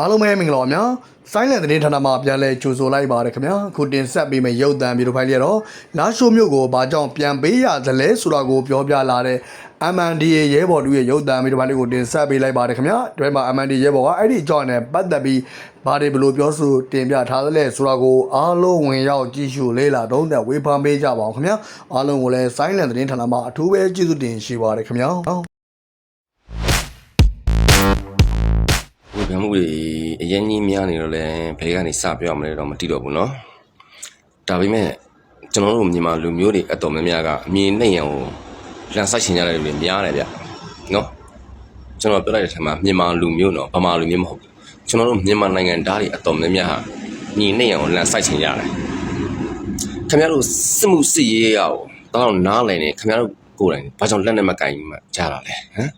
အားလုံးပဲမင်္ဂလာပါများဆိုင်းလန်သတင်းဌာနမှာပြန်လဲကြိုဆိုလိုက်ပါရခင်ဗျာခုတင်ဆက်ပေးမယ့်ရုပ်သံဗီဒီယိုဖိုင်လေးကတော့လာရှိုးမြို့ကိုဘာကြောင့်ပြန်ပေးရသလဲဆိုတာကိုပြောပြလာတဲ့ MNDA ရဲဘော်တို့ရဲ့ရုပ်သံဗီဒီယိုဖိုင်လေးကိုတင်ဆက်ပေးလိုက်ပါရခင်ဗျာဒီမှာ MNDA ရဲဘော်ကအဲ့ဒီအကြောင်းနဲ့ပတ်သက်ပြီးဘာတွေဘယ်လိုပြောဆိုတင်ပြထားသလဲဆိုတာကိုအားလုံးဝင်ရောက်ကြည့်ရှုလေ့လာသုံးသပ်ဝေဖန်ပေးကြပါအောင်ခင်ဗျာအားလုံးကိုလည်းဆိုင်းလန်သတင်းဌာနမှာအထူးပဲကျေးဇူးတင်ရှိပါရခင်ဗျာ ဝေဖန်မှုတွေအရင်ကြီးများနေတော့လဲဘယ်ကနေစပြောရမလဲတော့မသိတော့ဘူးเนาะဒါပေမဲ့ကျွန်တော်တို့မြန်မာလူမျိုးတွေအတော်များများကအမြင်နဲ့ရန်ကိုလန်ဆိုင်ချင်ကြတဲ့လူတွေများတယ်ဗျเนาะကျွန်တော်ပြောလိုက်တဲ့ထက်မှာမြန်မာလူမျိုးเนาะဗမာလူမျိုးမဟုတ်ဘူးကျွန်တော်တို့မြန်မာနိုင်ငံသားတွေအတော်များများဟာမြင်နဲ့ရန်ကိုလန်ဆိုင်ချင်ကြတယ်ခင်ဗျားတို့စစ်မှုစစ်ရေးရအောင်တော့နားလည်နေခင်ဗျားတို့ကိုယ်တိုင်ဘာကြောင့်လက်နဲ့မကင်မှကြားတာလဲဟမ်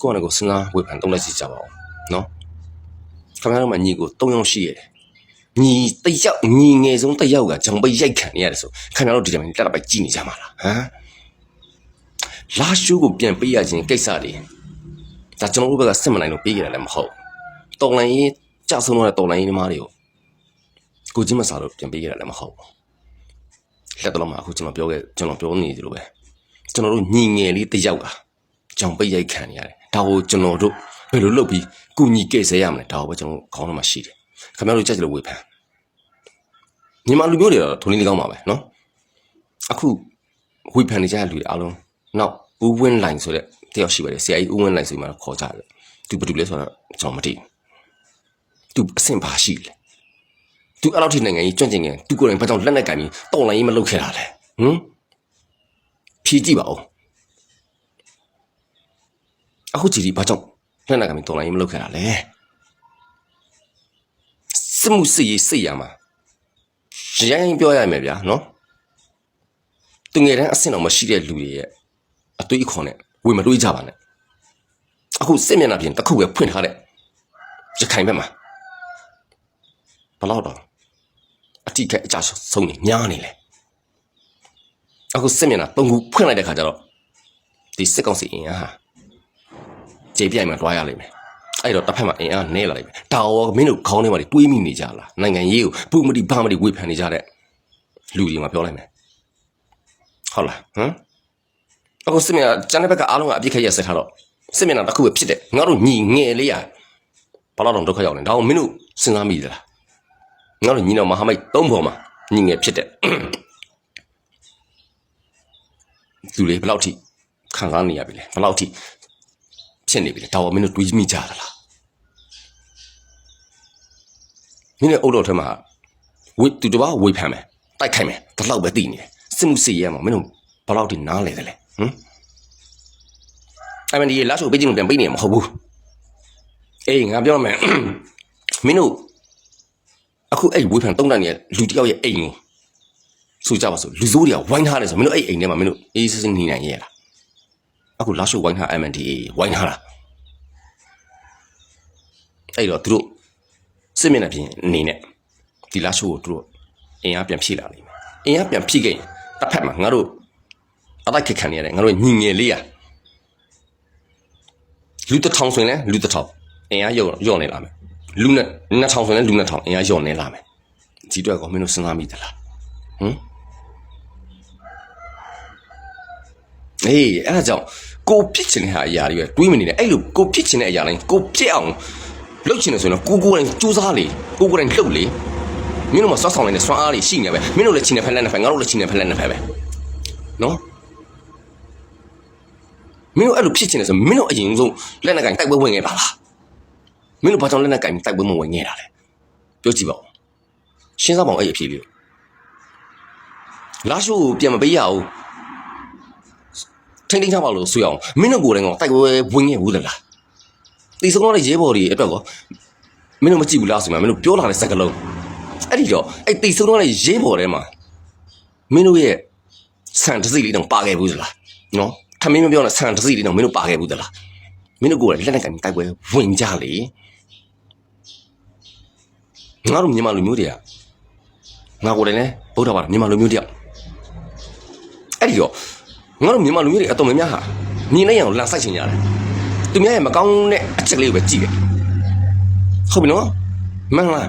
ကိုယ့်အနေကိုစဉ်းစားဝေဖန်တုံးလိုက်စီကြပါဦး နော်ခင်ဗျားတို့မှညီကို၃ယောက်ရှိရတယ်ညီတစ်ယောက်ညီငယ်ဆုံးတစ်ယောက်ကဂျောင်ပိတ်ရိုက်ခံနေရတယ်ဆိုခင်ဗျားတို့ဒီတိုင်းလက်လက်ပဲကြည့်နေကြမှာလားဟမ်လာရှိုးကိုပြန်ပေးရခြင်းကိစ္စတွေဒါကျွန်တော်တို့ဘက်ကစစ်မနိုင်လို့ပေးကြတယ်လည်းမဟုတ်တော်လိုင်းရေးကြောက်ဆုံးတော့တော်လိုင်းရေးသမားတွေကိုကိုကြီးမစားလို့ပြန်ပေးကြတယ်လည်းမဟုတ်လက်တော်မှာအခုကျွန်တော်ပြောခဲ့ကျွန်တော်ပြောနေသလိုပဲကျွန်တော်တို့ညီငယ်လေးတစ်ယောက်ကကြောင်ပိတ်ရိုက်ခံနေရတယ်ဒါကိုကျွန်တော်တို့ဘ ယ်လိုလုပ်ပြီးကုညီကဲ့ဆဲရမလဲဒါကိုပဲကျွန်တော်ခေါင်းထဲမှာရှိတယ်ခင်ဗျားတို့ကြိုက်ကြလို့ဝေဖန်ညီမလူမျိုးတွေတော့ထုံးလေးလေးကောင်းပါပဲနော်အခုဝေဖန်နေကြတဲ့လူတွေအားလုံးနောက်ဦးဝင်းလိုင်ဆိုတဲ့တယောက်ရှိပါတယ်ဆရာကြီးဦးဝင်းလိုင်ဆိုမှခေါ်ကြတယ်သူဘာတူလဲဆိုတော့ကျွန်တော်မသိဘူးသူအဆင့်ပါရှိလေသူအဲ့လောက်ထိနိုင်ငံကြီးကြွန့်ကျင်တယ်သူကိုယ်တိုင်ဘာကြောင့်လက်နဲ့ကင်ပြီးတောင်းလိုင်းကြီးမလုပ်ခဲ့တာလဲဟမ်ဖြေကြည့်ပါဦးအခုကြည့်ဒီဘာကြောင့် လက်နဲ့ကင်ပြီးတော်လိုင်းကြီးမလုပ်ခဲ့တာလဲစစ်မှုစစ်ရေးစိတ်ရမှာရိုင်းပြောရမယ်ဗျာနော်သူငယ်တန်းအဆင့်တော်မရှိတဲ့လူတွေရဲ့အသွေးအခွန်နဲ့ဝေမတွေးကြပါနဲ့အခုစစ်မျက်နှာပြင်တစ်ခုပဲဖွင့်ထားတဲ့ရခိုင်ဘက်မှာဘယ်လောက်တော့အတိတ်ကအကြဆုံးနေညားနေလေအခုစစ်မျက်နှာသုံးခုဖွင့်လိုက်တဲ့ခါကျတော့ဒီစစ်ကောင်စီအင်အားဟာ ကြေပြိုင်မှာတွားရလိမ့်မယ်အဲ့တော့တစ်ဖက်မှာအင်အားနဲလာလိမ့်မယ်ဒါရောမင်းတို့ခေါင်းထဲမှာတွေးမိနေကြလားနိုင်ငံရေးကိုပူမတိဘာမတိဝေဖန်နေကြတဲ့လူတွေမှာပြောလိုက်မယ်ဟုတ်လားဟမ်အခုစစ်မျက်နှာကျန်တဲ့ဘက်ကအားလုံးကအပြစ်ခက်ရက်ဆက်ထားတော့စစ်မျက်နှာတစ်ခုပဲဖြစ်တဲ့ငါတို့ညီငယ်လေးရဘာလို့တော့ဒုက္ခရောက်နေဒါအောင်မင်းတို့စဉ်းစားမိသလားငါတို့ညီတော်မဟာမိတ်သုံးပေါ်မှာညီငယ်ဖြစ်တဲ့လူတွေဘယ်လောက်ထိခံစားနေရပြီလဲဘယ်လောက်ထိ ဖြစ်နေပြီလဲဒါအောင်မင်းတို့တွေးမိကြတာလားမင်းရဲ့အုတ်တော်ထဲမှာဝေသူတစ်ပါးဝေဖန်မယ်တိုက်ခိုက်မယ်ဒါတော့ပဲတည်နေတယ်စစ်မှုစစ်ရဲမှာမင်းတို့ဘယ်လောက်ထိနားလဲတယ်လဲဟမ်အဲ့မဒီလာဆိုပေးခြင်းပြန်ပေးနေမှာမဟုတ်ဘူးအေးငါပြောမယ်မင်းတို့အခုအဲ့ဝေဖန်တုံးတန်နေတဲ့လူတစ်ယောက်ရဲ့အိမ်ကိုဆိုကြပါစို့လူစိုးတွေကဝိုင်းထားတယ်ဆိုမင်းတို့အဲ့အိမ်ထဲမှာမင်းတို့အေးစစ်စစ်နေနိုင်ရဲ့လား အခုလာဆိုဝိုင်းထား MNDA ဝိုင်းထားတာအဲ့တော့သူတို့စစ်မျက်နှာပြင်အနေနဲ့ဒီလာဆိုကိုသူတို့အင်အားပြန်ဖြည့်လာလိမ့်မယ်အင်အားပြန်ဖြည့်ခဲ့ရင်တစ်ဖက်မှာငါတို့အတိုက်ခက်ခံနေရတယ်ငါတို့ညီငယ်လေးอ่ะလူတစ်ထောင်ဆိုရင်လည်းလူတစ်ထောင်အင်အားရော့ရော့နေလာမယ်လူနဲ့နှစ်ထောင်ဆိုရင်လည်းလူနှစ်ထောင်အင်အားရော့နေလာမယ်ဒီတော့ကောမင်းတို့စဉ်းစားမိသလားဟမ် အေးအဲ့ဒါကြောင့်ကိုဖြစ်ချင်တဲ့ဟာအရာတွေပဲတွေးမနေနဲ့အဲ့လိုကိုဖြစ်ချင်တဲ့အရာတိုင်းကိုဖြစ်အောင်လုပ်ချင်တယ်ဆိုရင်တော့ကိုကိုယ်တိုင်စူးစမ်းလေကိုကိုယ်တိုင်လှုပ်လေမင်းတို့မှာစောက်ဆောင်နေတဲ့စွမ်းအားတွေရှိနေပဲမင်းတို့လည်းချင်တဲ့ဖက်လက်နဲ့ဖက်ငါတို့လည်းချင်တဲ့ဖက်လက်နဲ့ဖက်ပဲနော်မင်းတို့အဲ့လိုဖြစ်ချင်တယ်ဆိုမင်းတို့အရင်ဆုံးလက်နဲ့ကင်တိုက်ပွဲဝင်ခဲ့ပါလားမင်းတို့ဘာကြောင့်လက်နဲ့ကင်တိုက်ပွဲမဝင်ခဲ့တာလဲပြောကြည့်ပါဦးရှင်းစားပါအောင်အဲ့အဖြစ်လေးလာရှိုးကိုပြန်မပေးရဘူး ထိန်းသိမ်းထားပါလို့ဆွေအောင်မင်းတို့ကိုယ်တိုင်ကတိုက်ပွဲဝင်ခဲ့ဘူးလားတီဆုံးတော့ရဲဘော်တွေအတွက်ကောမင်းတို့မကြည့်ဘူးလားဆိုမှမင်းတို့ပြောလာတဲ့စကားလုံးအဲ့ဒီတော့အဲ့တီဆုံးတော့ရဲဘော်ထဲမှာမင်းတို့ရဲ့ဆန်တစ်စိလေးတော့ပါခဲ့ဘူးလားနော်ခမင်းမပြောနဲ့ဆန်တစ်စိလေးတော့မင်းတို့ပါခဲ့ဘူးလားမင်းတို့ကိုယ်တိုင်လက်နဲ့ကန်တိုက်ပွဲဝင်ကြလေငါတို့မြန်မာလူမျိုးတွေကငါကိုယ်တိုင်လည်းဗုဒ္ဓဘာသာမြန်မာလူမျိုးတယောက်အဲ့ဒီတော့ ငါတို့မြန်မာလူမျိုးတွေအတော်များများဟာမြင်နေရအောင်လန်ဆိုင်ချင်ကြတယ်သူများရဲ့မကောင်းတဲ့အချက်လေးကိုပဲကြည့်တယ်ဟုတ်ပြီနော်မှန်လား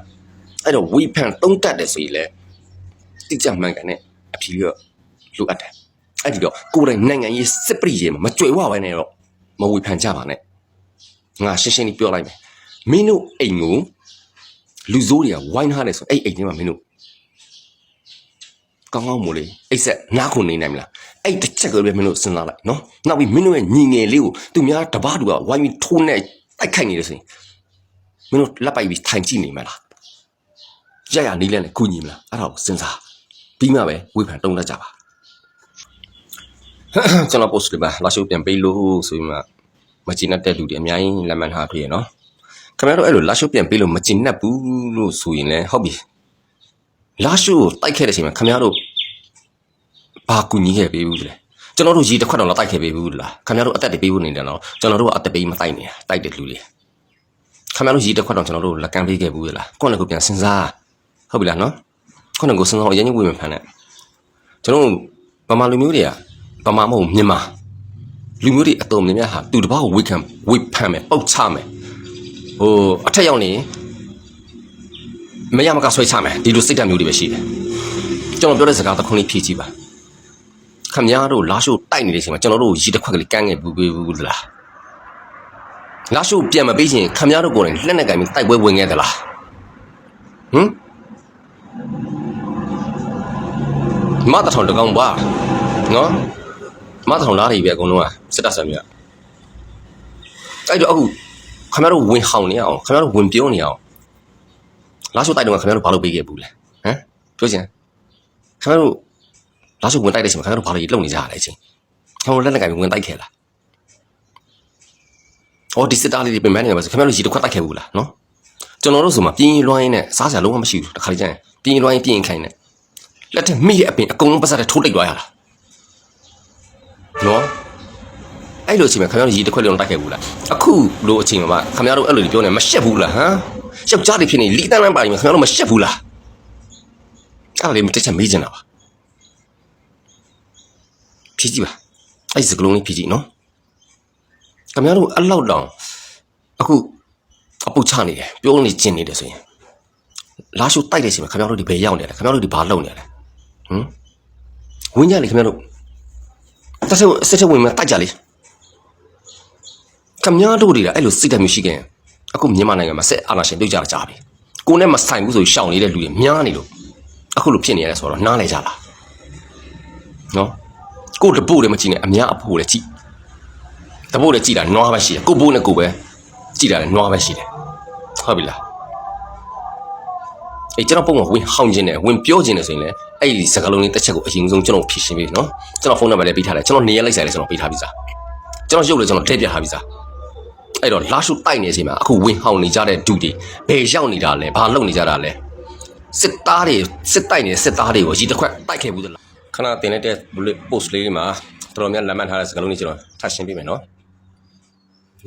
အဲ့တော့ဝေဖန်တုံးတက်တယ်ဆိုရင်လေတိကျမှန်ကန်တဲ့အဖြေရောလိုအပ်တယ်အဲ့ဒီတော့ကိုယ်တိုင်နိုင်ငံရေးစစ်ပရိရေမှာမကြွယ်ဝပဲနဲ့တော့မဝေဖန်ကြပါနဲ့ငါရှင်းရှင်းလေးပြောလိုက်မယ်မင်းတို့အိမ်ကိုလူစိုးတွေကဝိုင်းထားတယ်ဆိုအဲ့အိမ်ထဲမှာမင်းတို့ ကောင်းကောင်းမို့လေအိတ်ဆက်နားခုနေနိုင်မလားအဲ့တစ်ချက်ကလေးပဲမင်းတို့စဉ်းစားလိုက်နော်နောက်ပြီးမင်းတို့ရဲ့ညီငယ်လေးကိုသူများတပားတူကဝိုင်းပြီးထိုးနေတိုက်ခိုက်နေတယ်ဆိုရင်မင်းတို့လက်ပိုက်ပြီးထိုင်ကြည့်နေမလားရရနေလဲနဲ့ကုညီမလားအဲ့ဒါကိုစဉ်းစားပြီးမှပဲဝေဖန်တုံးတတ်ကြပါကျွန်တော် post တွေပါလာရှိုးပြန်ပေးလို့ဆိုပြီးမှမကျင်တဲ့လူတွေအများကြီးလက်မှတ်ထားပြရနော်ခင်ဗျားတို့အဲ့လိုလာရှိုးပြန်ပေးလို့မကျင်တတ်ဘူးလို့ဆိုရင်လည်းဟုတ်ပြီ လာရှိုးကိုတိုက်ခဲ့တဲ့အချိန်မှာခင်ဗျားတို့ဘာကူညီခဲ့ပေးဘူးလဲကျွန်တော်တို့ရေတစ်ခွက်တော့လာတိုက်ခဲ့ပေးဘူးလားခင်ဗျားတို့အသက်တွေပေးဖို့နေတယ်နော်ကျွန်တော်တို့ကအသက်ပေးမတိုက်နေတာတိုက်တဲ့လူတွေခင်ဗျားတို့ရေတစ်ခွက်တော့ကျွန်တော်တို့လက်ကမ်းပေးခဲ့ဘူးလားကိုယ့်နဲ့ကိုယ်ပြန်စဉ်းစားဟုတ်ပြီလားနော်ကိုယ့်နဲ့ကိုယ်စဉ်းစားအောင်အရင်ကြီးဝေမဖန်နဲ့ကျွန်တော်တို့ဗမာလူမျိုးတွေကပမာမဟုတ်မြန်မာလူမျိုးတွေအတော်များများဟာသူတစ်ပါးကိုဝေခံဝေဖန်မယ်ပုတ်ချမယ်ဟိုအထက်ရောက်နေ မရမကဆွဲချမယ်ဒီလိုစိတ်ဓာတ်မျိုးတွေပဲရှိတယ်ကျွန်တော်ပြောတဲ့စကားတစ်ခုလေးဖြည့်ကြည့်ပါခမများတို့လာရှိုးတိုက်နေတဲ့အချိန်မှာကျွန်တော်တို့ရီတစ်ခွက်ကလေးကန်းငယ်ဘူးဘူးလားလာရှိုးပြန်မပေးချင်ခမများတို့ကိုယ်တိုင်လက်နဲ့ကင်ပြီးတိုက်ပွဲဝင်ခဲ့သလားဟမ်မတ်တထောင်တကောင်ပါနော်မတ်ထောင်လားတွေပဲအကုန်လုံးကစစ်တပ်ဆံမြတ်အဲ့တော့အခုခင်ဗျားတို့ဝင်ဟောင်းနေအောင်ခင်ဗျားတို့ဝင်ပြောနေအောင် လာရှိုးတိုက်တော့ခင်ဗျားတို့ဘာလို့ပေးခဲ့ဘူးလဲဟမ်ပြောချင်ခင်ဗျားတို့လာရှိုးဝင်တိုက်တဲ့အချိန်မှာခင်ဗျားတို့ဘာလို့လုံနေကြရလဲချင်းခင်ဗျားတို့လက်နဲ့ကင်ဝင်တိုက်ခဲ့လားအော်ဒီစစ်သားလေးတွေပြင်ပန်းနေတယ်ပါဆိုခင်ဗျားတို့ရီတစ်ခွက်တိုက်ခဲ့ဘူးလားနော်ကျွန်တော်တို့ဆိုမှပြင်းရင်လွှမ်းရင်းနဲ့စားစရာလုံးဝမရှိဘူးတခါလေကျရင်ပြင်းရင်လွှမ်းရင်းပြင်းရင်ခိုင်းနေလက်ထက်မိရဲ့အပင်အကုန်လုံးပတ်စတဲ့ထိုးလိုက်သွားရတာနော်အဲ့လိုအချိန်မှာခင်ဗျားတို့ရေတစ်ခွက်လုံးတိုက်ခဲ့ဘူးလားအခုလိုအချိန်မှာခင်ဗျားတို့အဲ့လိုတွေပြောနေမရှက်ဘူးလားဟမ် ယောက်ျားတွေဖြစ်နေလီတန်းလန်းပါနေမှာခင်ဗျားတို့မရှက်ဘူးလားအဲ့ဒါလေးမတက်ချက်မေးချင်တာပါဖြည့်ကြည့်ပါအဲ့ဒီစကလုံးလေးဖြည့်ကြည့်နော်ခင်ဗျားတို့အဲ့လောက်တောင်အခုအပုတ်ချနေတယ်ပြောနေကျင်နေတယ်ဆိုရင်လာရှုတိုက်တဲ့အချိန်မှာခင်ဗျားတို့ဒီဘယ်ရောက်နေလဲခင်ဗျားတို့ဒီဘာလုပ်နေလဲဟမ်ဝင်းကြလေခင်ဗျားတို့တက်ဆက်ဆက်ချက်ဝင်မှာတိုက်ကြလေကမြားတို့တွေကအဲ့လိုစိတ်ဓာတ်မျိုးရှိခဲ့ရင် အခုမြန်မာနိုင်ငံမှာဆက်အာဏာရှင်ပြုတ်ကြတာကြားပြီကိုနဲ့မဆိုင်ဘူးဆိုရှောင်နေတဲ့လူတွေများနေလို့အခုလိုဖြစ်နေရတယ်ဆိုတော့နားလဲကြလားနော်ကိုတပို့လည်းမကြည့်နဲ့အများအဖို့လည်းကြည့်တပို့လည်းကြည့်တာနွားပဲရှိတယ်ကိုဘိုးနဲ့ကိုပဲကြည့်တာလည်းနွားပဲရှိတယ်ဟုတ်ပြီလားအေးကျွန်တော်ပုံမှန်ဝင်ဟောင်းခြင်းနဲ့ဝင်ပြောခြင်းနဲ့ဆိုရင်လည်းအဲ့ဒီစကားလုံးလေးတစ်ချက်ကိုအရင်ဆုံးကျွန်တော်ဖြည့်ရှင်းပေးနော်ကျွန်တော်ဖုန်းနံပါတ်လည်းပေးထားတယ်ကျွန်တော်နေရာလိုက်ဆိုင်လည်းကျွန်တော်ပေးထားပြီးသားကျွန်တော်ရုပ်လည်းကျွန်တော်ထည့်ပြထားပြီးသား အဲ့တော့လာရှုတိုက်နေချိန်မှာအခုဝင်ဟောင်းနေကြတဲ့ဒုတွေဘယ်ရောက်နေတာလဲဘာလုပ်နေကြတာလဲစစ်သားတွေစစ်တိုက်နေတဲ့စစ်သားတွေကိုရီတစ်ခွက်တိုက်ခဲ့ဘူးသလားခဏတင်လိုက်တဲ့ post လေးမှာတော်တော်များလက်မှတ်ထားတဲ့စကားလုံးလေးကျွန်တော်ထပ်ရှင်းပေးမယ်နော်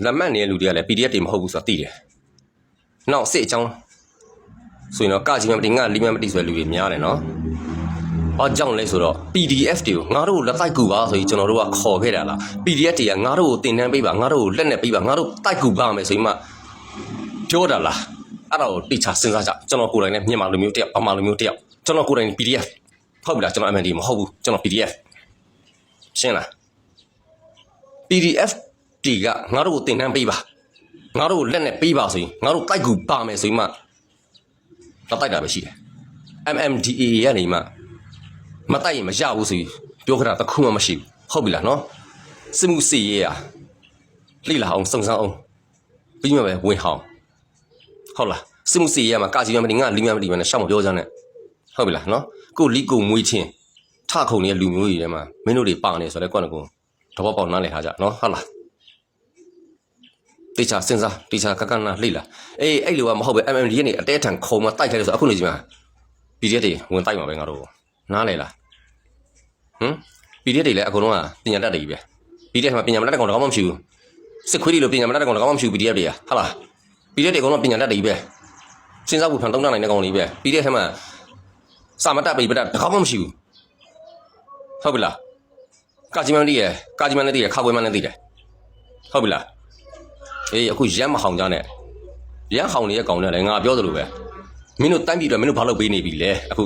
လက်မှတ်နေတဲ့လူတွေကလည်း PDF တွေမဟုတ်ဘူးဆိုတာသိတယ်နောက်စစ်အကြောင်းဆိုရင်တော့ကကြီးမမတိငါလီမမတိဆိုတဲ့လူတွေများတယ်နော်။ ဘာကြောင့်လဲဆိုတော့ PDF တွေကိုငါတို့ကိုလက်တိုက်ကူပါဆိုပြီးကျွန်တော်တို့ကခေါ်ခဲ့တာလား။ PDF တွေကငါတို့ကိုတင်တန်းပေးပါငါတို့ကိုလက်နဲ့ပေးပါငါတို့တိုက်ကူပါမယ်ဆိုပြီးမှပြောတာလား။အဲ့ဒါကိုတိချစဉ်းစားကြကျွန်တော်ကိုယ်တိုင်လည်းမြန်မာလူမျိုးတယောက်ဗမာလူမျိုးတယောက်ကျွန်တော်ကိုယ်တိုင် PDF ဟုတ်ပြီလားကျွန်တော် MND မဟုတ်ဘူးကျွန်တော် PDF ရှင်းလား PDF တီကငါတို့ကိုတင်တန်းပေးပါငါတို့ကိုလက်နဲ့ပေးပါဆိုရင်ငါတို့တိုက်ကူပါမယ်ဆိုပြီးမှတော့တိုက်တာပဲရှိတယ် MMDA ကနေမှ မတိုက်ရင်မရဘူးဆိုပြီးပြောခတာတစ်ခုမှမရှိဘူးဟုတ်ပြီလားနော်စစ်မှုစီရေးอ่ะလိလာအောင်စုံစမ်းအောင်ပြီးမှပဲဝင်ဟောင်းဟုတ်လားစစ်မှုစီရေးမှာကာကြီးမမဒီငါလီမမဒီမနဲ့ရှောက်မပြောကြနဲ့ဟုတ်ပြီလားနော်ကိုလီကိုမွေးချင်းထခုံနေတဲ့လူမျိုးတွေထဲမှာမင်းတို့တွေပါနေဆိုတော့ကွက်ကွန်တဘောပေါက်နားလည်ထားကြနော်ဟုတ်လားတေချာစဉ်းစားတေချာကကနာလိလာအေးအဲ့လိုကမဟုတ်ပဲ MMD ကနေအတဲထန်ခုံမတိုက်ခဲ့လို့ဆိုအခုနေကြီးမှာ PDF တွေဝင်တိုက်မှာပဲငါတို့နားလေလား ဟမ် PDF တွေလည်းအကုန်လုံးကပညာတတ်တွေကြီးပဲ PDF မှာပညာမတတ်တဲ့ကောင်တကောင်မှမရှိဘူးစစ်ခွေးတွေလိုပညာမတတ်တဲ့ကောင်တကောင်မှမရှိဘူး PDF တွေကဟုတ်လား PDF တွေအကုန်လုံးပညာတတ်တွေကြီးပဲစဉ်းစားဖို့ဖန်တုံးနိုင်တဲ့ကောင်တွေပဲ PDF ထဲမှာစာမတတ်ပိပတတ်တကောင်မှမရှိဘူးဟုတ်ပြီလားကာဂျီမန်တည်းရယ်ကာဂျီမန်လည်းတည်းရယ်ခါကွေးမန်လည်းတည်းတယ်ဟုတ်ပြီလားအေးအခုရက်မဟောင်ကြနဲ့ရန်ဟောင်နေတဲ့ကောင်တွေလည်းငါပြောသလိုပဲမင်းတို့တိုင်းပြည်အတွက်မင်းတို့ဘာလုပ်ပေးနေပြီလဲအခု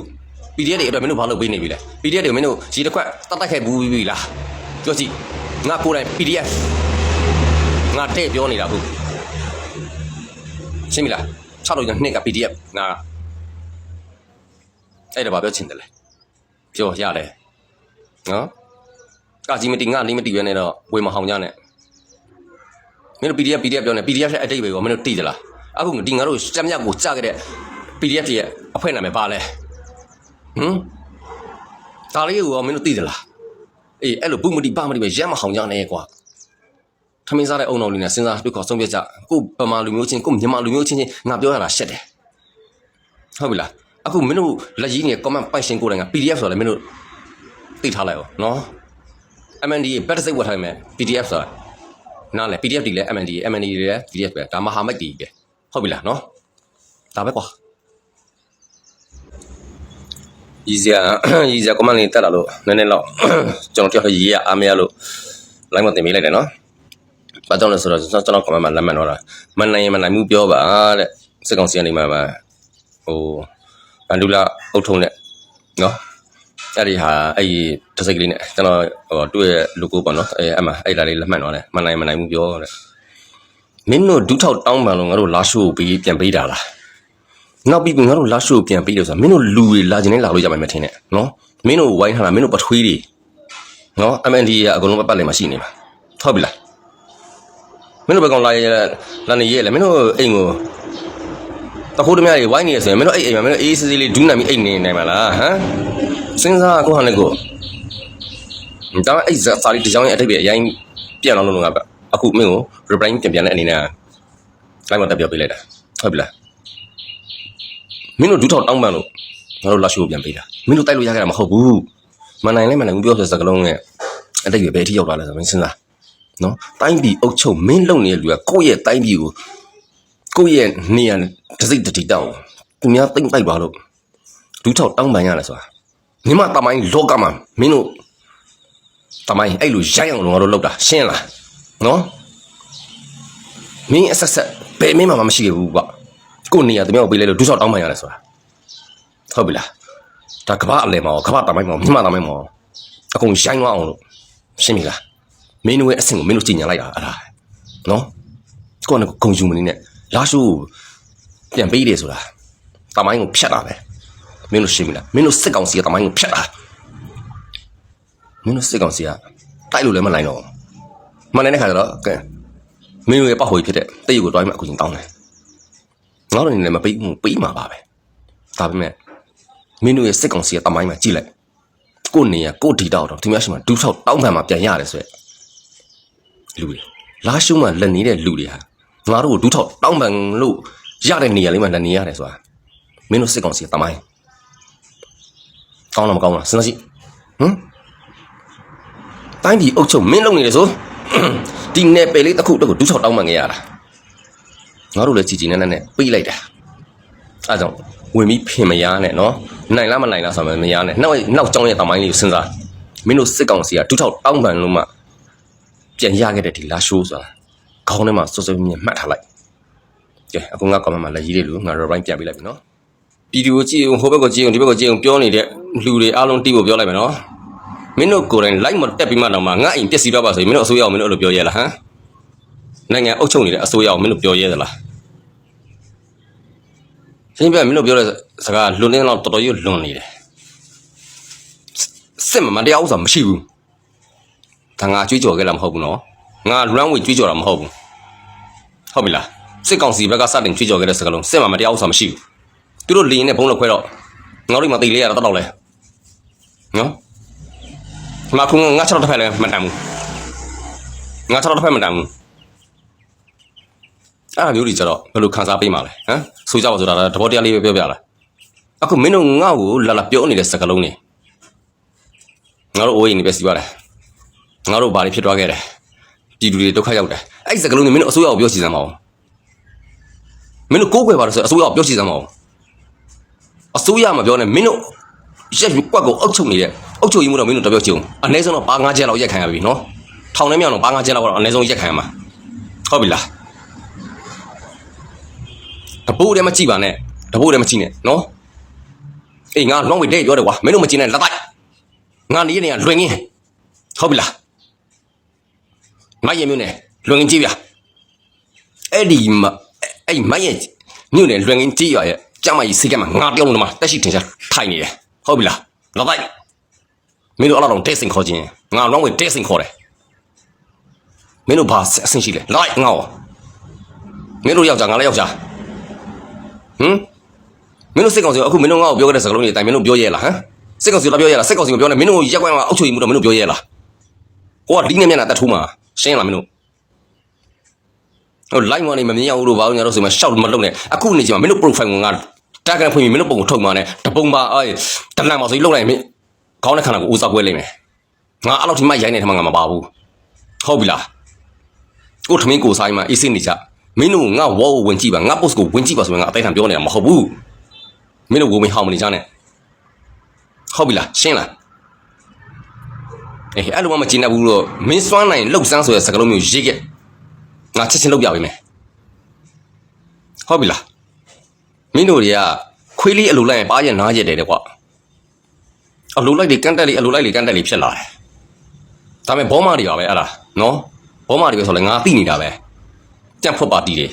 PDF တွေအတွက်မင်းတို့ဘာလုပ်ပေးနေပြီလဲ PDF တွေကိုမင်းတို့ရေတစ်ခွက်တတ်တက်ခဲ့ဘူးပြီလားပြောကြည့်ငါကိုယ်တိုင် PDF ငါတဲ့ပြောနေတာဟုတ်ရှင်းပြီလား6လို့ညနှစ်က PDF ငါအဲ့ဒါဘာပြောချင်တယ်လဲပြောရတယ်နော်ကကြီးမတီငါလေးမတီပဲနဲ့တော့ဝေမဟောင်ကြနဲ့မင်းတို့ PDF PDF ပြောနေ PDF ရဲ့အတိတ်ပဲကောမင်းတို့သိကြလားအခုဒီငါတို့စက်မြတ်ကိုကြားခဲ့တဲ့ PDF ရဲ့အဖွဲ့နာမည်ပါလဲ ဟမ်ဒါလေးကိုမင်းတို့သိကြလားအေးအဲ့လိုပုမတိပမတိပဲရက်မဟောင်ကြနဲ့ကွာထမင်းစားတဲ့အုံတော်လေးနဲ့စဉ်းစားတွေ့ခေါ်ဆုံးဖြတ်ကြကိုဗမာလူမျိုးချင်းကိုမြန်မာလူမျိုးချင်းချင်းငါပြောရတာရှက်တယ်ဟုတ်ပြီလားအခုမင်းတို့လက်ကြီးနေ comment ပိုင်ရှင်ကိုယ်တိုင်က PDF ဆိုတော့လေမင်းတို့သိထားလိုက်အောင်နော် MND ဘက်တစ်စိတ်ဝတ်ထားမယ် PDF ဆိုတာနားလေ PDF တွေလည်း MND MND တွေလည်း PDF ပဲဒါမဟာမိတ်တွေပဲဟုတ်ပြီလားနော်ဒါပဲကွာ ရီစရာရီစရာ comment လေးတက်လာလို့နည်းနည်းတော့ကျွန်တော်တယောက်ရေးရအားမရလို့ line မတင်ပေးလိုက်တယ်နော်။ဘာကြောင့်လဲဆိုတော့ကျွန်တော်ကျွန်တော်ကမှလက်မှတ်တော့တာမနိုင်ရင်မနိုင်ဘူးပြောပါတဲ့စစ်ကောင်စီကနေမှမှဟိုဗန်ဒူလာအုတ်ထုံနဲ့နော်အဲ့ဒီဟာအဲ့ဒီတစ်စိတ်ကလေးနဲ့ကျွန်တော်ဟိုတွေ့ရဲ့ logo ပေါ့နော်အဲ့အဲ့မှာအဲ့လာလေးလက်မှတ်တော့တယ်မနိုင်မနိုင်ဘူးပြောတဲ့မင်းတို့ဒူးထောက်တောင်းပန်လို့ငါတို့လာရှိုးပေးပြန်ပေးတာလား နောက်ပြီးငါတို့လာရှိုးပြန်ပေးလို့ဆိုတာမင်းတို့လူတွေလာခြင်းနဲ့လာလို့ရမှာမထင်နဲ့နော်မင်းတို့ဝိုင်းထားတာမင်းတို့ပထွေးတွေနော် MND ကအကုန်လုံးပတ်ပတ်လည်မှာရှိနေမှာဟုတ်ပြီလားမင်းတို့ဘက်ကောင်လာရလာနေရလေမင်းတို့အိမ်ကိုတခိုးတမတွေဝိုင်းနေရဆိုရင်မင်းတို့အိမ်အိမ်မှာမင်းတို့အေးစစ်စစ်လေးဒူးနိုင်ပြီးအိမ်နေနိုင်မှာလားဟမ်စဉ်းစားကိုဟာလည်းကိုဒါမှအဲ့စာလေးတစ်ကြောင်းရဲ့အထိပ္ပယ်အရင်ပြန်အောင်လုပ်လို့ငါအခုမင်းကို reply ပြန်ပြန်တဲ့အနေနဲ့ line မှာတက်ပြပေးလိုက်တာဟုတ်ပြီလား မင်းတို့ဒူးထောက်တောင်းပန်လို့ငါတို့လာရှိုးပြန်ပေးတာမင်းတို့တိုက်လို့ရခဲ့တာမဟုတ်ဘူးမနိုင်လဲမနိုင်ဘူးပြောဆိုစကလုံးနဲ့အတိတ်ပဲဘယ်အထိရောက်လာလဲဆိုမင်းစဉ်းစားနော်တိုင်းပြည်အုပ်ချုပ်မင်းလုံနေတဲ့လူကကိုယ့်ရဲ့တိုင်းပြည်ကိုကိုယ့်ရဲ့နေရာတစ်စိတ်တစ်တီတောက်သူများတိမ့်ပိုက်ပါလို့ဒူးထောက်တောင်းပန်ရတယ်ဆိုတာမြမတမိုင်းလောကမှာမင်းတို့တမိုင်းအဲ့လိုရိုက်အောင်လို့ငါတို့လောက်တာရှင်းလားနော်မင်းအဆက်ဆက်ဘယ်မင်းမှမရှိခဲ့ဘူးကွာ ကိုယ့်နေရာသူများကိုပေးလိုက်လို့ဒူးထောက်တောင်းပန်ရတယ်ဆိုတာဟုတ်ပြီလားဒါကမ္ဘာအလဲမှာကမ္ဘာတမိုင်းမှာမြမတမိုင်းမှာအကုန်ရိုင်းသွားအောင်လို့ရှင်းပြီလားမင်းတို့ရဲ့အဆင့်ကိုမင်းတို့ကြီးညာလိုက်တာအဲ့ဒါနော်ကိုကလည်းဂုံယူမနေနဲ့လာရှိုးပြန်ပေးတယ်ဆိုတာတမိုင်းကိုဖြတ်တာပဲမင်းတို့ရှင်းပြီလားမင်းတို့စစ်ကောင်စီကတမိုင်းကိုဖြတ်တာမင်းတို့စစ်ကောင်စီကတိုက်လို့လည်းမနိုင်တော့မနိုင်တဲ့ခါကျတော့ကဲမင်းတို့ရဲ့ပတ်ဟိုဖြစ်တဲ့တိတ်ကိုတွိုင်းမှအခုချင်းတောင်းတယ် ငါတို့အနေနဲ့မပေးဘူးပေးမှာပါပဲဒါပေမဲ့မင်းတို့ရဲ့စစ်ကောင်စီကတမိုင်းမှာကြည့်လိုက်ကို့နေရကို့ဒီတောက်တော့သူများရှိမှဒူးထောက်တောင်းပန်မှာပြန်ရတယ်ဆိုရက်လူတွေလာရှုံးမှလက်နေတဲ့လူတွေဟာငါတို့ကိုဒူးထောက်တောင်းပန်လို့ရတဲ့နေရာလေးမှာလက်နေရတယ်ဆိုတာမင်းတို့စစ်ကောင်စီတမိုင်းကောင်းလားမကောင်းလားစဉ်းစားကြည့်ဟမ်တိုင်းပြည်အုပ်ချုပ်မင်းလုပ်နေတယ်ဆိုဒီနယ်ပယ်လေးတစ်ခုတစ်ခုဒူးထောက်တောင်းပန်ခဲ့ရတာ ငါတို့လည်းကြည်ကြည်နဲ့နဲ့ပြေးလိုက်တာအဲကြောင့်ဝင်ပြီးဖင်မရနဲ့နော်နိုင်လားမနိုင်လားဆိုမှမရနဲ့နောက်နောက်ကြောင်းရဲ့တမိုင်းလေးကိုစဉ်းစားမင်းတို့စစ်ကောင်စီကဒူးထောက်တောင်းပန်လို့မှပြန်ရခဲ့တဲ့ဒီလာရှိုးဆိုတာခေါင်းထဲမှာစွတ်စွတ်မြင်မှတ်ထားလိုက်ကဲအခုငါကောမမှာလက်ရေးလေးလူငါ rewind ပြန်ပေးလိုက်ပြီနော်ဗီဒီယိုကြည့်အောင်ဟိုဘက်ကိုကြည့်အောင်ဒီဘက်ကိုကြည့်အောင်ပြောနေတဲ့လူတွေအားလုံးတိဖို့ပြောလိုက်မယ်နော်မင်းတို့ကိုယ်တိုင် live မတက်ပြီးမှတော့မှငါအိမ်ပျက်စီးတော့ပါဆိုရင်မင်းတို့အစိုးရအောင်မင်းတို့အဲ့လိုပြောရဲလားဟမ် နိုင်ငံအုပ်ချုပ်နေတဲ့အစိုးရအောင်မင်းတို့ပြောရဲသလားရှင်းပြမင်းတို့ပြောတဲ့စကားလွန်နေတော့တော်တော်ကြီးလွန်နေတယ်စစ်မှမတရားဥစ္စာမရှိဘူးဒါငါကြွေးကြော်ခဲ့တာမဟုတ်ဘူးနော်ငါ runway ကြွေးကြော်တာမဟုတ်ဘူးဟုတ်ပြီလားစစ်ကောင်စီဘက်ကစတင်ကြွေးကြော်ခဲ့တဲ့စကားလုံးစစ်မှမတရားဥစ္စာမရှိဘူးသူတို့လင်းနဲ့ဘုံလောက်ခွဲတော့ငါတို့မှတိတ်လေးရတာတော့လဲနော်ငါခုငါချက်တော့တစ်ဖက်လည်းမတန်ဘူးငါချက်တော့တစ်ဖက်မတန်ဘူး အဲ့ဒါမျိုးကြီးကြတော့ဘယ်လိုခံစားပေးမှာလဲဟမ်ဆိုကြပါဆိုတာတဘောတရားလေးပဲပြောပြလားအခုမင်းတို့ငါ့ကိုလာလာပြောနေတဲ့စကားလုံးတွေငါတို့အိုးရင်နေပဲစီးပါတယ်ငါတို့ဘာတွေဖြစ်သွားခဲ့တယ်ပြည်သူတွေဒုက္ခရောက်တယ်အဲ့ဒီစကလုံးတွေမင်းတို့အစိုးရကိုပြောချင်စမ်းမအောင်မင်းတို့ကိုးကွယ်ပါလို့ဆိုအစိုးရကိုပြောချင်စမ်းမအောင်အစိုးရမပြောနဲ့မင်းတို့ရက်ကွက်ကိုအုပ်ချုပ်နေတဲ့အုပ်ချုပ်ရေးမှုတော့မင်းတို့တပြောချင်အောင်အနည်းဆုံးတော့ပါငါးချက်လောက်ရက်ခံရပြီနော်ထောင်ထဲမြောင်တော့ပါငါးချက်လောက်တော့အနည်းဆုံးရက်ခံရမှာဟုတ်ပြီလား တပိုးတည်းမကြည့်ပါနဲ့တပိုးတည်းမကြည့်နဲ့နော်အေးငါလွန်ဝေတဲ့ပြောတယ်ကွာမင်းတို့မကြည့်နဲ့လက်တိုက်ငါနေနေရလွင်ငင်းဟုတ်ပြီလားမရဲ့မျိုးနဲ့လွင်ငင်းကြည့်ဗျအဲ့ဒီမအဲ့မရဲ့မျိုးနဲ့လွင်ငင်းကြည့်ရရဲ့ကျမကြီးစိတ်ကမှငါပြောလို့တော့တက်ရှိတင်ချထိုင်နေတယ်ဟုတ်ပြီလားလက်တိုက်မင်းတို့အဲ့လောက်တော့တက်စင်ခေါ်ခြင်းငါလွန်ဝေတက်စင်ခေါ်တယ်မင်းတို့ဘာအဆင်ရှိလဲလိုက်ငါ့မင်းတို့ယောက်ျားငါလည်းယောက်ျား ဟမ်မင်းတို့စိတ်ကောင်းစီအခုမင်းတို့ငါ့ကိုပြောခဲ့တဲ့စကားလုံးတွေအတိုင်းမင်းတို့ပြောရဲလားဟမ်စိတ်ကောင်းစီလာပြောရဲလားစိတ်ကောင်းစီကိုပြောနေမင်းတို့ရက်ကွက်မှာအုပ်ချုပ်ရေးမှုတော့မင်းတို့ပြောရဲလားကိုကဒီနဲ့မျက်နှာတက်ထိုးမှာရှင်းလားမင်းတို့ဟို line ကနေမမြင်ရဘူးလို့ဘာလို့ညာတော့ဆိုမှရှောက်မလုပ်နဲ့အခုနေချိန်မှာမင်းတို့ profile ကငါတာကန်ဖွင့်ပြီးမင်းတို့ပုံကိုထုတ်မှာနဲ့တပုံပါအဲတလန်ပါဆိုပြီးလုပ်လိုက်မင်းခေါင်းနဲ့ခန္ဓာကိုဦးစားကွဲလိမ့်မယ်ငါအဲ့လောက်ထိမှရိုင်းနေတယ်မှငါမပါဘူးဟုတ်ပြီလားကိုထမင်းကိုဆိုင်မှာအေးစင်းနေကြ မင်းတို့ငါဝေါ်ကိုဝင်ကြည့်ပါငါ post ကိုဝင်ကြည့်ပါဆိုရင်ငါအတိုင်းထံပြောနေတာမဟုတ်ဘူးမင်းတို့ကိုမင်းဟောင်းမနေကြနဲ့ဟုတ်ပြီလားရှင်းလားအေးအဲ့လိုမှမကျင်တတ်ဘူးတော့မင်းစွမ်းနိုင်လှုပ်ဆန်းဆိုတဲ့စကားလုံးမျိုးရေးခဲ့ငါချက်ချင်းလုပ်ပြပေးမယ်ဟုတ်ပြီလားမင်းတို့တွေကခွေးလေးအလိုလိုက်ရင်ပါရက်နားရက်တယ်တဲ့ကွာအလိုလိုက်တွေကန်းတက်လေးအလိုလိုက်တွေကန်းတက်လေးဖြစ်လာတယ်ဒါပေမဲ့ဘောမတွေပါပဲအဲ့ဒါနော်ဘောမတွေပဲဆိုလဲငါသိနေတာပဲ ကြက်ဖွတ်ပါတီတွေ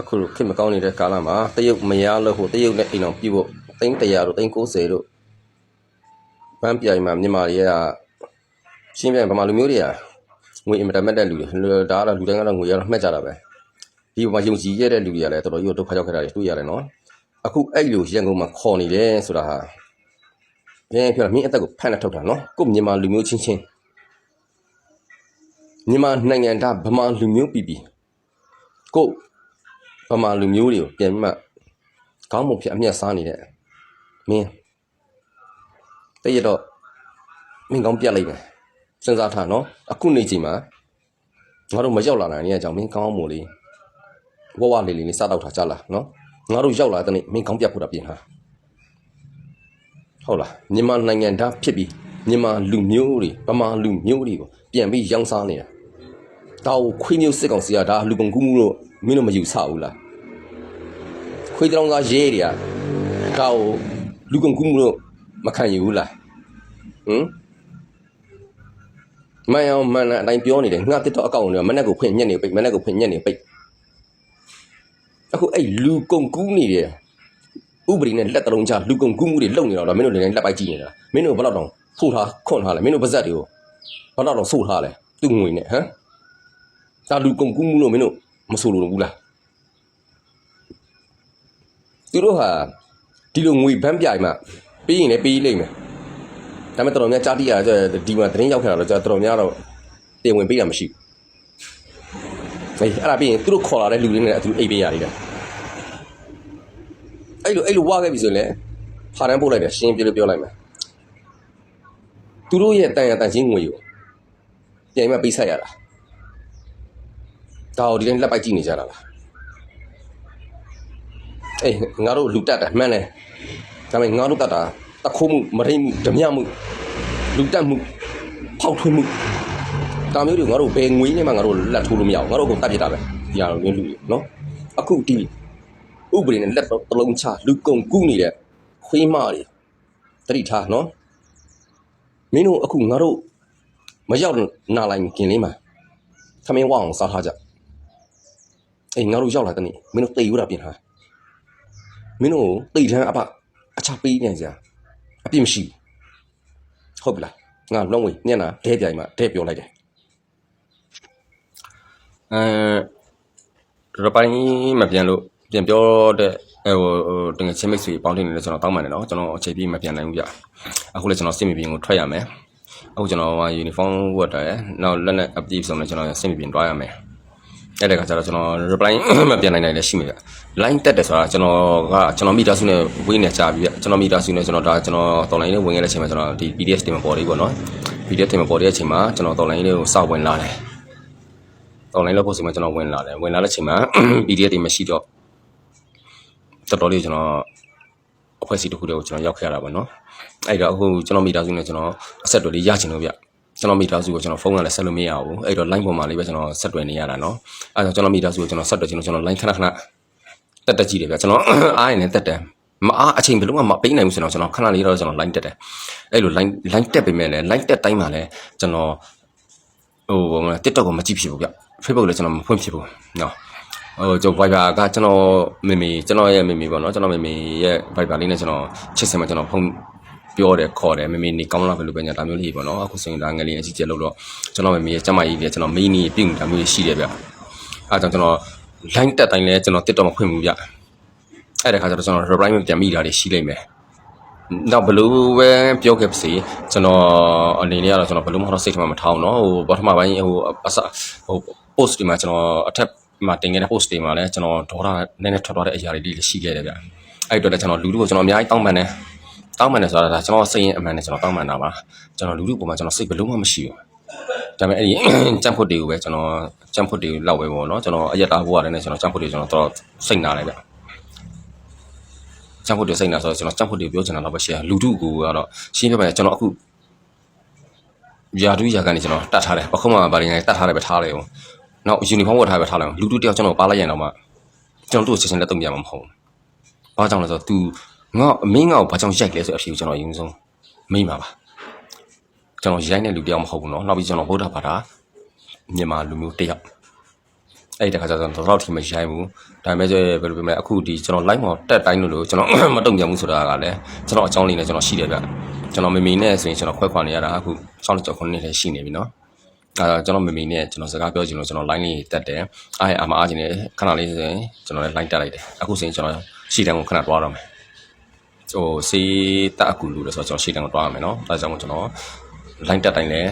အခုခင်မကောင်းနေတဲ့ကာလမှာတရုတ်မရလို့ဟိုတရုတ်နဲ့အိမ်အောင်ပြဖို့သိန်း100တို့သိန်း90တို့ဘန်းပြိုင်မှာမြန်မာတွေကရှင်းပြဗမာလူမျိုးတွေကငွေအင်မတန်မဲ့တဲ့လူတွေဒါကတော့လူတိုင်းကတော့ငွေရတော့မှတ်ကြတာပဲဒီဘက်မှာယုံကြည်ရတဲ့လူတွေကလည်းတော်တော်ကြီးဒုက္ခရောက်ခဲ့တာတွေတွေ့ရတယ်နော်အခုအဲ့လိုရန်ကုန်မှာခေါ်နေတယ်ဆိုတာဟာဘယ်ပြောမင်းအသက်ကိုဖန်နဲ့ထုတ်တာနော်ကိုမြန်မာလူမျိုးချင်းချင်း မြန်မာနိုင်ငံသားဗမာလူမျိုးပြည်ပြည်ကိုဗမာလူမျိုးတွေကိုပြန်မှကောင်းမှုဖြစ်အမျက်စားနေတဲ့မင်းတည့်ရတော့မင်းကောင်းပြတ်လိုက်မယ်စဉ်းစားထားနော်အခုနေချိန်မှာငါတို့မရောက်လာနိုင်တဲ့အကြောင်းမင်းကောင်းမှုလေးဝဝလေးလေးလေးစားတော့ထားကြလားနော်ငါတို့ရောက်လာတဲ့နေ့မင်းကောင်းပြတ်ဖို့တာပြင်ထားဟုတ်လားမြန်မာနိုင်ငံသားဖြစ်ပြီးမြန်မာလူမျိုးတွေဗမာလူမျိုးတွေကိုပြန်ပြီးရောင်းစားနေတာ ဒါကိုခွေးမျိုးစစ်ကောင်စီကဒါလူကုန်ကူးမှုလို့မင်းတို့မယူဆဘူးလားခွေးတောင်သားရဲတွေကဒါကိုလူကုန်ကူးမှုလို့မခံယူဘူးလားဟမ်မန်အောင်မန်အတိုင်းပြောနေတယ်ငါတစ်တော့အကောင့်တွေကမနဲ့ကိုဖွင့်ညက်နေပိတ်မနဲ့ကိုဖွင့်ညက်နေပိတ်အခုအဲ့လူကုန်ကူးနေတယ်ဥပဒေနဲ့လက်တလုံးချလူကုန်ကူးမှုတွေလုပ်နေတော့မင်းတို့လည်းလက်ပိုက်ကြည့်နေတာမင်းတို့ဘယ်တော့တော့ဖို့ထားခွန့်ထားလဲမင်းတို့ပါဇက်တွေကိုဘယ်တော့တော့ဆို့ထားလဲသူ့ငွေနဲ့ဟမ် ဒါလူကုန်ကူးမှုလို့မင်းတို့မဆိုလို့ဘူးလားသူတို့ဟာဒီလိုငွေဘန်းပြိုင်မှပြီးရင်လည်းပြီးလိမ့်မယ်ဒါပေမဲ့တော်တော်များကြားတိရတာဒီမှာသတင်းရောက်ခဲ့တာတော့တော်တော်များတော့တင်ဝင်ပေးတာမရှိဘူးအေးအဲ့ဒါပြီးရင်သူတို့ခေါ်လာတဲ့လူတွေနဲ့အတူအိပ်ပေးရသေးတယ်အဲ့လိုအဲ့လိုဝါခဲ့ပြီဆိုရင်လည်းဖာတန်းပို့လိုက်တယ်ရှင်းပြလို့ပြောလိုက်မယ်သူတို့ရဲ့တန်ရတန်ချင်းငွေကိုပြန်မှပေးဆက်ရတာ ဒါကိုဒီတိုင်းလက်ပိုက်ကြည့်နေကြတာလားအေးငါတို့လူတက်တာမှန်တယ်ဒါပေမဲ့ငါတို့တက်တာတခိုးမှုမရိမှုဓမြမှုလူတက်မှုဖောက်ထွင်းမှုဒါမျိုးတွေငါတို့ဘယ်ငွေနဲ့မှငါတို့လက်ထိုးလို့မရဘူးငါတို့ကတတ်ပြတာပဲဒီဟာလိုမျိုးလူတွေနော်အခုဒီဥပဒေနဲ့လက်တော့တလုံးချလူကုန်ကူးနေတဲ့ခွေးမတွေတတိထားနော်မင်းတို့အခုငါတို့မရောက်နာလိုက်ခင်လေးမှာသမင်းဝအောင်စားထားကြ အေးငါတို့ရောက်လာတဲ့နေ့မင်းတို့တိတ်ရတာပြင်ထားမင်းတို့တိတ်ထမ်းအပအချပေးနေကြအပြစ်မရှိဘူးဟုတ်ပြီလားငါလုံးဝညံ့တာဒဲပြိုင်မှာဒဲပြောလိုက်တယ်အဲတော့ပိုင်းမပြန်လို့ပြန်ပြောတဲ့အဲဟိုဟိုတကယ်ချင်းမိတ်ဆွေပေါင်းတင်နေလဲကျွန်တော်တောင်းပန်တယ်နော်ကျွန်တော်အချိန်ပြည့်မပြန်နိုင်ဘူးဗျအခုလည်းကျွန်တော်စစ်မပြင်ကိုထွက်ရမယ်အခုကျွန်တော်ကယူနီဖောင်းဝတ်တယ်နောက်လက်နဲ့အပီးဆိုတော့ကျွန်တော်စစ်မပြင်တွားရမယ် အဲ့တဲ့ခါကျတော့ကျွန်တော် reply မပြန်နိုင်နိုင်လည်းရှိမှာဗျ line တက်တယ်ဆိုတာကျွန်တော်ကကျွန်တော်မိသားစုနဲ့ဝေးနေကြပြီဗျကျွန်တော်မိသားစုနဲ့ကျွန်တော်ဒါကျွန်တော် online နဲ့ဝင်ခဲ့တဲ့အချိန်မှာကျွန်တော်ဒီ PDF တင်မပေါ်လေးပေါ့နော် PDF တင်မပေါ်တဲ့အချိန်မှာကျွန်တော် online လေးကိုစောက်ဝင်လာတယ် online လောက်ဖို့ဆိုမှကျွန်တော်ဝင်လာတယ်ဝင်လာတဲ့အချိန်မှာ PDF တွေမရှိတော့တော်တော်လေးကျွန်တော်အဖွဲ့အစည်းတစ်ခုတည်းကိုကျွန်တော်ရောက်ခဲ့ရတာပေါ့နော်အဲ့တော့အခုကျွန်တော်မိသားစုနဲ့ကျွန်တော်အဆက်အသွယ်လေးရချင်လို့ဗျ ကျွန်တော်မိသားစုကိုကျွန်တော်ဖုန်းကလည်းဆက်လို့မရဘူးအဲ့တော့ line ပေါ်မှာလေးပဲကျွန်တော်ဆက်တွေ့နေရတာเนาะအဲ့တော့ကျွန်တော်မိသားစုကိုကျွန်တော်ဆက်တွေ့ကျွန်တော်ကျွန်တော် line ခဏခဏတက်တက်ကြည့်တယ်ဗျကျွန်တော်အားရင်လည်းတက်တယ်မအားအချိန်ဘယ်လုံးမှမပေးနိုင်ဘူးဆိုတော့ကျွန်တော်ခဏလေးတော့ကျွန်တော် line တက်တယ်အဲ့လို line line တက်ပေမဲ့လည်း line တက်တိုင်းမှာလည်းကျွန်တော်ဟိုဘာမလဲ TikTok ကိုမကြည့်ဖြစ်ဘူးဗျ Facebook လည်းကျွန်တော်မဖွင့်ဖြစ်ဘူးเนาะဟိုကျွန်တော် Viber ကကျွန်တော်မေမေကျွန်တော်ရဲ့မေမေပေါ့နော်ကျွန်တော်မေမေရဲ့ Viber လေးနဲ့ကျွန်တော်ချစ်စင်မှာကျွန်တော်ဖုန်း ပြောတယ်ခေါ်တယ်မေမေနေကောင်းလားဘယ်လိုပဲညာဒါမျိုးလေးပေါ့နော်အခုဆိုရင်ဒါငယ်လေးအကြီးကျယ်လို့တော့ကျွန်တော်မေမေရဲ့ကျမကြီးလေးကျွန်တော်မင်းကြီးပြုတ်နေတာမျိုးရှိတယ်ဗျအဲဒါကြောင့်ကျွန်တော် line တက်တိုင်းလဲကျွန်တော် TikTok မဖွင့်ဘူးဗျအဲ့ဒါခါကျတော့ကျွန်တော် reply ပြန်မိတာတွေရှိလိမ့်မယ်တော့ဘလို့ပဲပြောခဲ့ပါစေကျွန်တော်အနေနဲ့ကတော့ကျွန်တော်ဘလို့မှတော့စိတ်ထဲမှာမထောင်းတော့ဟိုပထမပိုင်းဟိုအစဟို post တွေမှာကျွန်တော်အထက်မှာတင်ခဲ့တဲ့ post တွေမှာလည်းကျွန်တော်ဒေါသနည်းနည်းထွက်သွားတဲ့အရာတွေလေးရှိခဲ့တယ်ဗျအဲ့အတွက်လည်းကျွန်တော်လူလူကိုကျွန်တော်အများကြီးတောင်းပန်တယ် တောင်းပန်တယ်ဆိုတာဒါကျွန်တော်စိတ်ရင်အမှန်နဲ့ကျွန်တော်တောင်းပန်တာပါကျွန်တော်လူလူပုံမှာကျွန်တော်စိတ်ဘလို့မှမရှိဘူးဒါပေမဲ့အဲ့ဒီကြံ့ဖွတ်တွေကိုပဲကျွန်တော်ကြံ့ဖွတ်တွေလောက်ပဲပေါ့နော်ကျွန်တော်အရက်တာဘိုးရတယ်နဲ့ကျွန်တော်ကြံ့ဖွတ်တွေကျွန်တော်တော့စိတ်နာတယ်ဗျကြံ့ဖွတ်တွေစိတ်နာဆိုတော့ကျွန်တော်ကြံ့ဖွတ်တွေပြောချင်တာတော့ပဲရှိရလူလူကိုကတော့ရှင်းပြပါမယ်ကျွန်တော်အခုယာတူးယာကနေကျွန်တော်တတ်ထားတယ်ပခုံးမှာဗာရင်တတ်ထားတယ်ပဲထားတယ်ဟိုနောက်ယူနီဖောင်းဝတ်ထားပဲထားလိုက်လူတူတယောက်ကျွန်တော်ပါလိုက်ရင်တော့မှကျွန်တော်တို့ချက်ချင်းလက်တုံပြမှာမဟုတ်ဘူးဘာကြောင့်လဲဆိုတော့ तू ငါမင်းငါ့ကိုဘာကြောင့်ရိုက်လဲဆိုအဖြစ်ကိုကျွန်တော်အရင်ဆုံးမိမှာပါကျွန်တော်ရိုက်တဲ့လူတယောက်မဟုတ်ဘူးเนาะနောက်ပြီးကျွန်တော်ဗုဒ္ဓဘာသာမြန်မာလူမျိုးတယောက်အဲ့ဒီတခါကျတော့တော့တော့ထိမရိုက်ဘူးဒါပေမဲ့ဘယ်လိုပြောမလဲအခုဒီကျွန်တော် live မှာတက်တိုင်းလို့လို့ကျွန်တော်မတုံ့ပြန်ဘူးဆိုတာကလည်းကျွန်တော်အကြောင်းလေးနဲ့ကျွန်တော်ရှိတယ်ဗျကျွန်တော်မေမေနဲ့ဆိုရင်ကျွန်တော်ခွဲခွာနေရတာအခု6နှစ်ကျော်9နှစ်လည်းရှိနေပြီเนาะအဲကျွန်တော်မေမေနဲ့ကျွန်တော်စကားပြောချင်လို့ကျွန်တော် line လေးတက်တယ်အားရအမအားချင်တယ်ခဏလေးဆိုရင်ကျွန်တော်လည်း line တက်လိုက်တယ်အခုဆိုရင်ကျွန်တော်ရှီတန်ကိုခဏတွားတော့မယ် ဟိုစေးတက်အကူလူလို့ဆိုတော့ကျွန်တော်ရှေ့တန်းကိုတွားရမယ်နော်အဲဒါကြောင့်ကျွန်တော် line တက်တိုင်းလည်း